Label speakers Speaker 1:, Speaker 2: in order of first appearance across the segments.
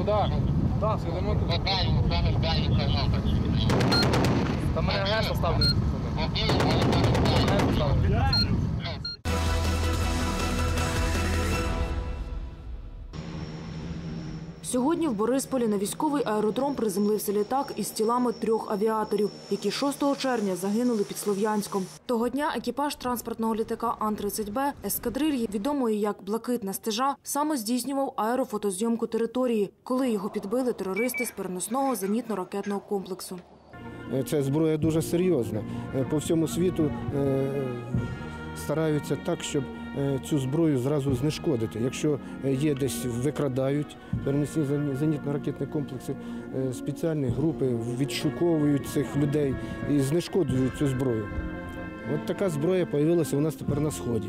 Speaker 1: Куди? Так, сидимо тут. Там мене агент оставлю. Агент оставлю.
Speaker 2: Сьогодні в Борисполі на військовий аеродром приземлився літак із тілами трьох авіаторів, які 6 червня загинули під Слов'янськом. Того дня екіпаж транспортного літака Ан-30Б ескадрильї, відомої як Блакитна стежа, саме здійснював аерофотозйомку території, коли його підбили терористи з переносного зенітно-ракетного комплексу.
Speaker 3: Е, Ця зброя дуже серйозна. Е, По всьому світу е, стараються так, щоб цю зброю зразу знешкодити. Якщо е, є десь викрадають перенесні зені- зенітно-ракетні комплекси, е, спеціальні групи відшуковують цих людей і знешкодують цю зброю. От така зброя з'явилася у нас тепер на сході.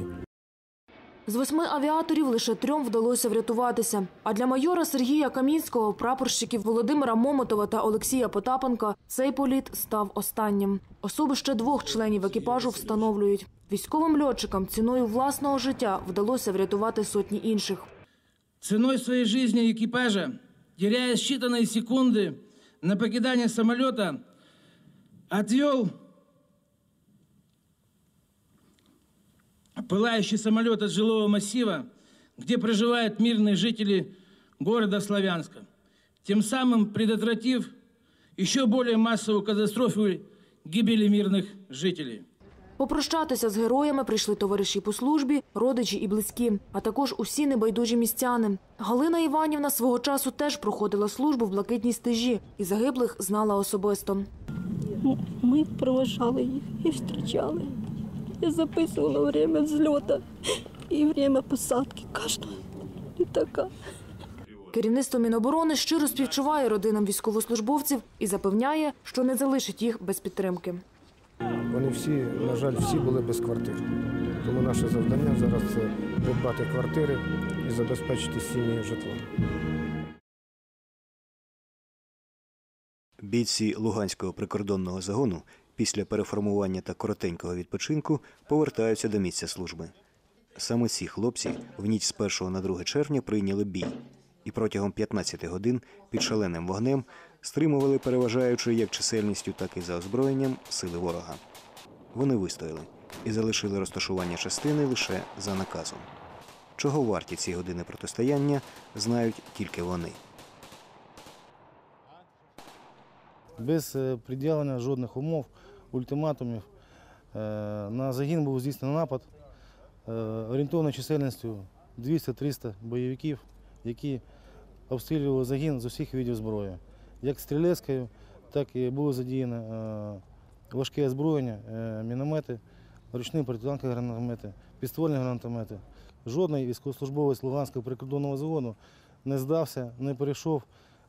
Speaker 2: З восьми авіаторів лише трьом вдалося врятуватися. А для майора Сергія Камінського, прапорщиків Володимира Момотова та Олексія Потапенка цей політ став останнім. Особи ще двох членів екіпажу встановлюють. Військовим льотчикам ціною власного життя вдалося врятувати сотні інших.
Speaker 4: Ценой своей жизни экипажа, теряя считанные секунды на покидание самолета, отвел пылающий самолет от жилого массива, где проживают мирные жители города Славянска, тем самым предотвратив еще более массовую катастрофу гибели мирных жителей.
Speaker 2: Попрощатися з героями прийшли товариші по службі, родичі і близькі, а також усі небайдужі містяни. Галина Іванівна свого часу теж проходила службу в блакитній стежі і загиблих знала особисто.
Speaker 5: Ми проважали їх і зустрічали. Я записувала время взльоту і время посадки кожного літака.
Speaker 2: Керівництво Міноборони щиро співчуває родинам військовослужбовців і запевняє, що не залишить їх без підтримки.
Speaker 3: Вони всі, на жаль, всі були без квартир. Тому наше завдання зараз це придбати квартири і забезпечити сім'ї житлом.
Speaker 6: Бійці Луганського прикордонного загону після переформування та коротенького відпочинку повертаються до місця служби. Саме ці хлопці в ніч з 1 на 2 червня прийняли бій і протягом 15 годин під шаленим вогнем стримували переважаючи як чисельністю, так і за озброєнням сили ворога. Вони вистояли і залишили розташування частини лише за наказом. Чого варті ці години протистояння, знають тільки вони.
Speaker 7: Без е, приділення жодних умов, ультиматумів. Е, На загін був здійснений напад е, орієнтовною чисельністю 200-300 бойовиків, які обстрілювали загін з усіх видів зброї. Як стрілецькою, так і було задіяно важке озброєння, міномети, ручні протитанкові гранатомети, підствольні гранатомети. Жодний військовослужбовець Луганського прикордонного заводу не здався, не перейшов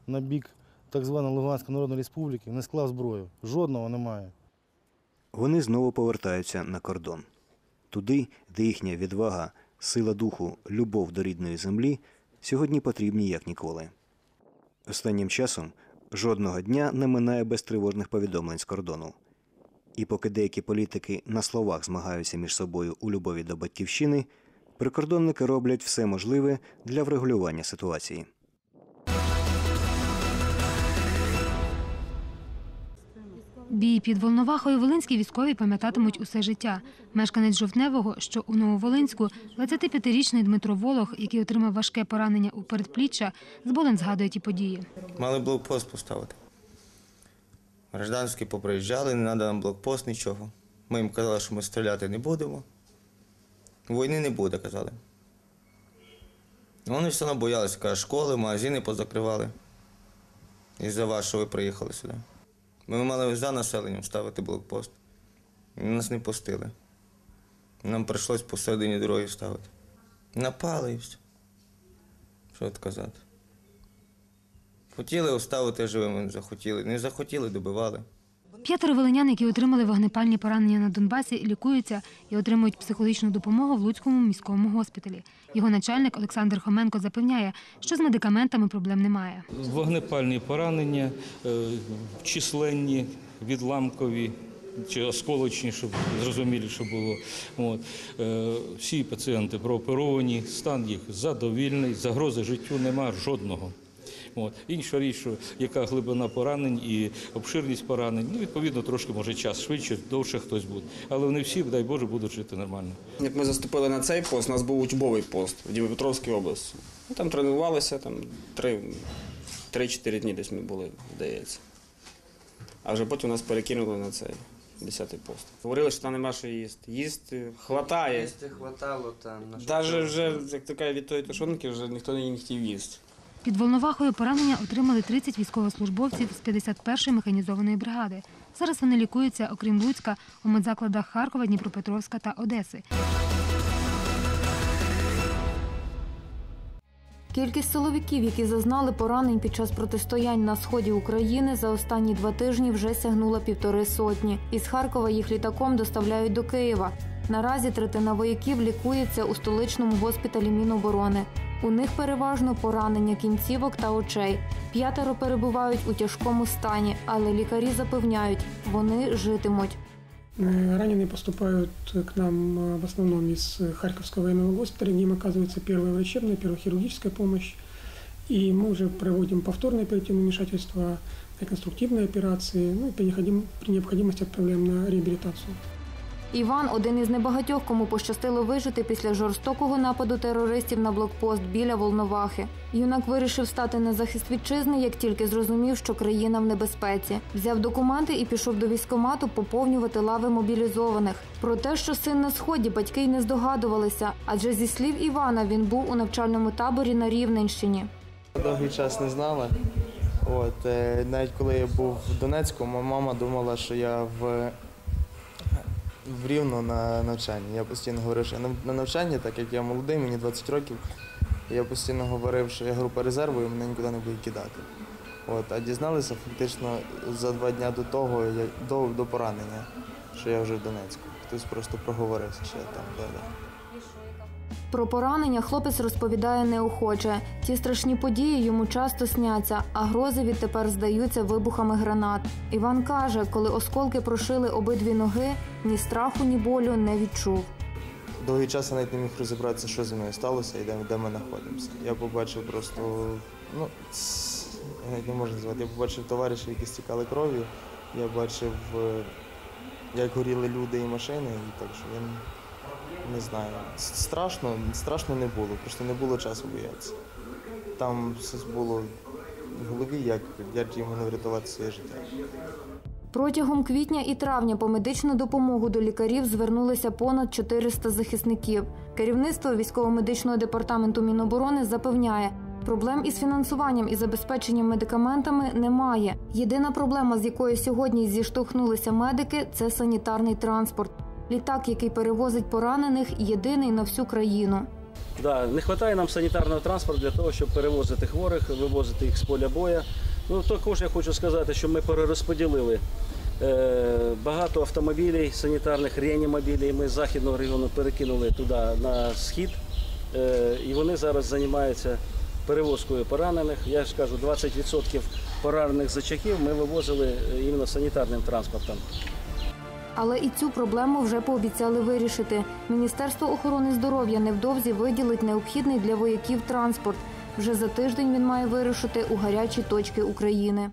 Speaker 7: на бік так званої Луганської Народної Республіки, не склав зброю. Жодного немає.
Speaker 6: Вони знову повертаються на кордон. Туди, де їхня відвага, сила духу, любов до рідної землі сьогодні потрібні як ніколи. Останнім часом жодного дня не минає без тривожних повідомлень з кордону. І поки деякі політики на словах змагаються між собою у любові до батьківщини, прикордонники роблять все можливе для врегулювання ситуації.
Speaker 8: Бій під Волновахою волинські військові пам'ятатимуть усе життя. Мешканець Жовтневого, що у Нововолинську, 25-річний Дмитро Волох, який отримав важке поранення у передпліччя, з болем згадує ті події.
Speaker 9: Мали блокпост поставити. Гражданські поприїжджали, не треба нам блокпост, нічого. Ми їм казали, що ми стріляти не будемо. Війни не буде, казали. Вони все одно боялися, каже, школи, магазини позакривали. Із-за вас, що ви приїхали сюди. Ми мали за населенням ставити блокпост. Нас не пустили. Нам прийшлось посередині дороги ставити. Напали і все. Що тут казати? Хотіли оставити живими, захотіли. Не захотіли, добивали.
Speaker 8: П'ятеро волинян, які отримали вогнепальні поранення на Донбасі, лікуються і отримують психологічну допомогу в Луцькому міському госпіталі. Його начальник Олександр Хоменко запевняє, що з медикаментами проблем немає.
Speaker 10: Вогнепальні поранення, е, численні, відламкові чи осколочні, щоб зрозумілі, що було. От. Е, Всі пацієнти прооперовані, стан їх задовільний, загрози життю немає жодного. От. Інша річ, що яка глибина поранень і обширність поранень, ну, відповідно, трошки може час швидше, довше хтось буде. Але вони всі, дай Боже, будуть жити нормально.
Speaker 11: Як ми заступили на цей пост, у нас був учбовий пост в Дніпропетровській області. Ми там тренувалися, там три- 3-4 дні десь ми були, здається. А вже потім нас перекинули на цей 10-й пост. Говорили, що там нема що їсти. Їсти хватає.
Speaker 9: Їсти хватало там.
Speaker 11: Навіть вже, як така від тої тушонки, вже ніхто не хотів їсти.
Speaker 8: Під Волновахою поранення отримали 30 військовослужбовців з 51-ї механізованої бригади. Зараз вони лікуються, окрім Луцька, у медзакладах Харкова, Дніпропетровська та Одеси.
Speaker 12: Кількість силовиків, які зазнали поранень під час протистоянь на сході України, за останні два тижні вже сягнула півтори сотні. Із Харкова їх літаком доставляють до Києва. Наразі третина вояків лікується у столичному госпіталі Міноборони. У них переважно поранення кінцівок та очей. П'ятеро перебувають у тяжкому стані, але лікарі запевняють, вони житимуть.
Speaker 13: Э, Раненые поступают к нам э, в основном из э, Харьковского военного госпиталя, где им оказывается первая врачебная, первая хирургическая помощь. И мы уже проводим повторное оперативное вмешательство, реконструктивные операции, ну и при, необходим- при необходимости отправляем на реабилитацию.
Speaker 12: Іван один із небагатьох, кому пощастило вижити після жорстокого нападу терористів на блокпост біля Волновахи. Юнак вирішив стати на захист вітчизни, як тільки зрозумів, що країна в небезпеці. Взяв документи і пішов до військкомату поповнювати лави мобілізованих. Про те, що син на сході, батьки й не здогадувалися, адже зі слів Івана він був у навчальному таборі на Рівненщині.
Speaker 14: Довгий час не знала. От, е, навіть коли я був в Донецьку, мама думала, що я в, в Рівно на навчання. Я постійно говорив, що я на- на навчанні, так як я молодий, мені 20 років. Я постійно говорив, що я група резерву і мене нікуди не будуть кидати. От, а дізналися фактично за два дні до того, до, до поранення, що я вже в Донецьку. Хтось просто проговорився, що я там.
Speaker 12: Про поранення хлопець розповідає неохоче. Ті страшні події йому часто сняться, а грози відтепер здаються вибухами гранат. Іван каже, коли осколки прошили обидві ноги, ні страху, ні болю не відчув.
Speaker 14: Довгий час я навіть не міг розібратися, що зі мною сталося і де, де ми знаходимося. Я побачив просто, ну, я навіть не можу назвати, я побачив товаришів, які стікали кров'ю, я бачив, е, як горіли люди і машини, і так що я не, знаю. Страшно, страшно не було, просто не було часу боятися. Там все було в голові, як, як їм не врятувати своє життя.
Speaker 12: Протягом квітня і травня по медичну допомогу до лікарів звернулися понад 400 захисників. Керівництво військово-медичного департаменту Міноборони запевняє, проблем із фінансуванням і забезпеченням медикаментами немає. Єдина проблема, з якою сьогодні зіштовхнулися медики, це санітарний транспорт. Літак, який перевозить поранених, єдиний на всю країну.
Speaker 15: Да, не вистачає нам санітарного транспорту для того, щоб перевозити хворих, вивозити їх з поля боя. Ну також я хочу сказати, що ми перерозподілили е, багато автомобілів санітарних, реанімобілів. Ми з західного регіону перекинули туди на схід, е, і вони зараз займаються перевозкою поранених. Я ж кажу, 20% поранених зачахів ми вивозили е, іменно санітарним транспортом.
Speaker 12: Але і цю проблему вже пообіцяли вирішити. Міністерство охорони здоров'я невдовзі виділить необхідний для вояків транспорт. Вже за тиждень він має вирушити у гарячі точки України.